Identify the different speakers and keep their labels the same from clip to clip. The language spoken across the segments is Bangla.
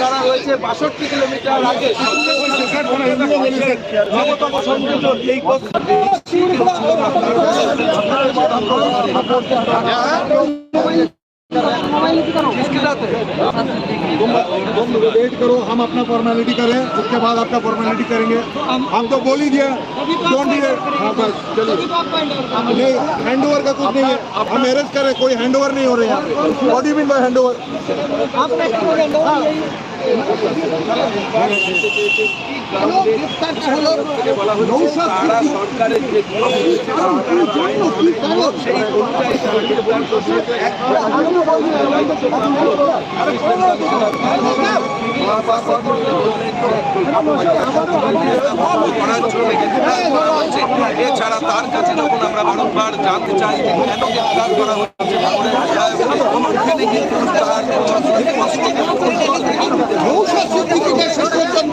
Speaker 1: যারা রয়েছে বাষট্টি কিলোমিটার আগে নবতম সংযোজন এই
Speaker 2: तुम वेट करो हम अपना फॉर्मेलिटी करें उसके बाद आपका फॉर्मेलिटी करेंगे हम तो बोल ही दिया डोंट हाँ बस चलिए नहीं हैंड ओवर का कुछ नहीं है हम अरेस्ट करें कोई हैंड ओवर नहीं हो रहे यहाँ पे
Speaker 1: what do mean by hand over গ্রেপ্তার
Speaker 3: করার জন্য করা হচ্ছে এছাড়া তার কাছে যখন আমরা বারংবার জানতে চাই যে কেন গ্রেফতার করা হচ্ছে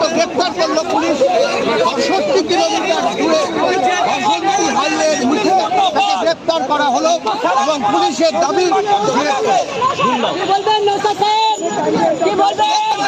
Speaker 4: গ্রেপ্তার করল পুলিশ বাষট্টি কিলোমিটার দূরে বাসন্তী হাইওয়ের মুখে গ্রেপ্তার করা হলো এবং পুলিশের দাবি